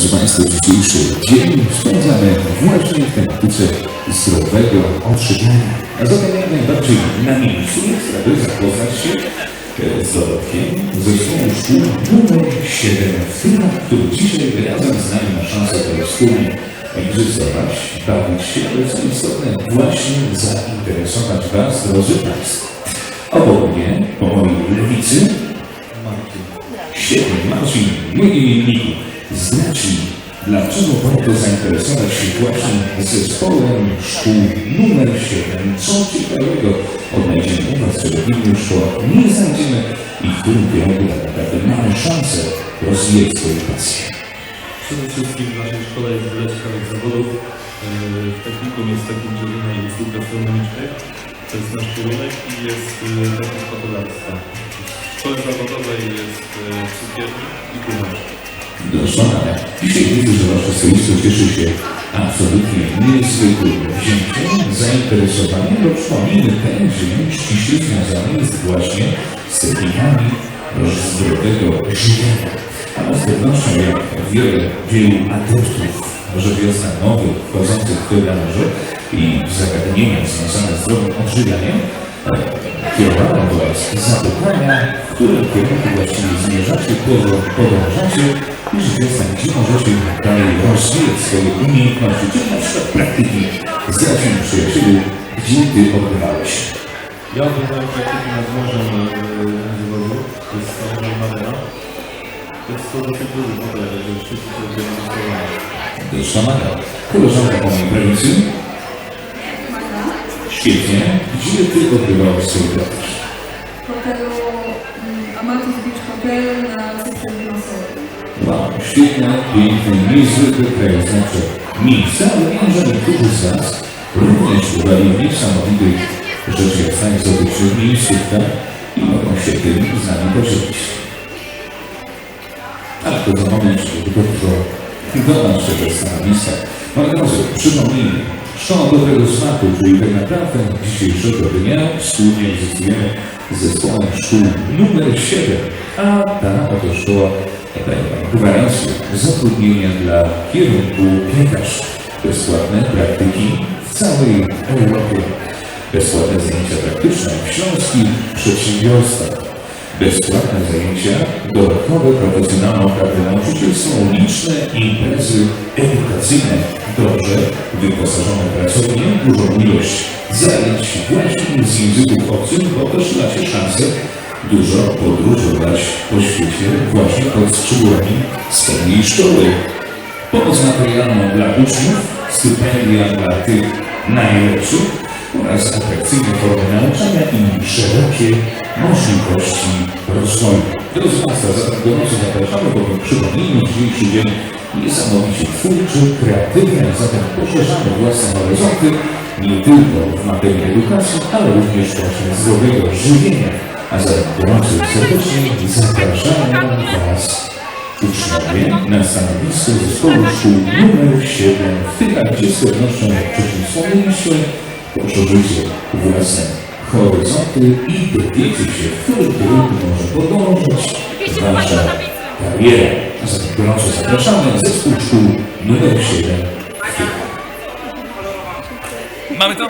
Proszę Państwa, dzisiejszy dzień spędzamy właśnie w tematyce zdrowego odżywiania. A zatem jak najbardziej na miejscu jest, aby zapoznać się e, z dorobkiem zespołu szkół numer 7 w Tychach, który dzisiaj razem z nami ma szansę to wspólnie egzystować, bawić się, ale co istotne, właśnie zainteresować Was, drodzy Państwo. Obok mnie, po mojej lewicy, Świetnie, Marcin, mój imienniku, mi, dlaczego warto zainteresować się właśnie zespołem szkół numer 7? Co ciekawego odnajdziemy u Was, czego w innych szkołach nie znajdziemy i w którym kierunku tak naprawdę mamy szansę rozwijać swoje pasje? Przede wszystkim w naszej szkole jest wiele ciekawych zawodów. Yy, W technikum jest technik dzielenia i usług. To jest nasz kierunek i jest yy, technik hotelarstwa. W szkole zawodowej jest yy, cukiernik i kucharz. Doskonale. Dzisiaj widzę, że Wasze stoisko cieszy się absolutnie niezwykłym wzięciem, zainteresowaniem, bo przypomnijmy, ten dzień ściśle związany jest właśnie z technikami zdrowego żywienia. A z pewnością, jak wiele, wielu adeptów, może wiosna nowych, wchodzących w branżę i zagadnienia związane z zdrowym odżywianiem, e, kierowano do Was zapytania, w którym kierunku właściwie pod- podążacie i wiosna, gdzie możecie dalej rozwijać swoje umiejętności, czy na przykład praktyki. Zdradź mi przyjacielu, gdzie Ty odbywałeś. Ja odbywałem praktyki nad morzem na Zwoju. To jest samochód Madera. To jest to dosyć duży model, że wszyscy to będą dostosowani. Doskonale. Koleżanka po mojej prawicy. Świetnie. Gdzie Ty odbywałeś swoje praktyki? hotelu Amatus Beach Hotel na sekcji finansowej. Wow, świetne, piękne, niezwykłe krajoznawcze miejsca, że niektórzy z Was również udali w niesamowitych rzecz jasna egzotycznych miejscówkach i mogą się tym z nami podzielić. Ale to za moment, tylko do, naszego stanowiska. Moi drodzy, przypomnijmy, Szkoła Dobrego Smaku, czyli tak naprawdę dzisiejszego dnia wspólnie egzystujemy z zespołem szkół numer 7, a ta oto szkoła daje Wam gwarancję zatrudnienia dla kierunku piekarz. Bezpłatne praktyki w całej Europie. Bezpłatne zajęcia praktyczne w śląskich przedsiębiorstwach. Bezpłatne zajęcia, dodatkowe profesjonalne oferty nauczycielstwo, liczne imprezy edukacyjne, dobrze wyposażone pracownie, dużą ilość zajęć właśnie z języków obcych, bo też macie szansę dużo podróżować po świecie właśnie pod skrzydłami swojej szkoły. Pomoc materialną dla uczniów, stypendia dla tych najlepszych oraz atrakcyjne formy nauczania i szerokie możliwości rozwoju. Drodzy Państwo, zatem gorąco zapraszamy, bowiem przypomnijmy dzisiejszy dzień niesamowicie twórczy, kreatywny, a zatem poszerzamy własne horyzonty nie tylko w materii edukacji, ale również właśnie zdrowego żywienia. A zatem gorąco serdecznie zapraszamy Was uczniowie na stanowisko zespołu szkół numer 7 w Tychach, gdzie z pewnością, jak wcześniej wspomnieliśmy, poszerzycie własne horyzonty i dowiecie się, w którym kierunku może podążać Wasza kariera. A zatem gorąco zapraszamy zespół szkół numer 7 w Tychach. Mamy to?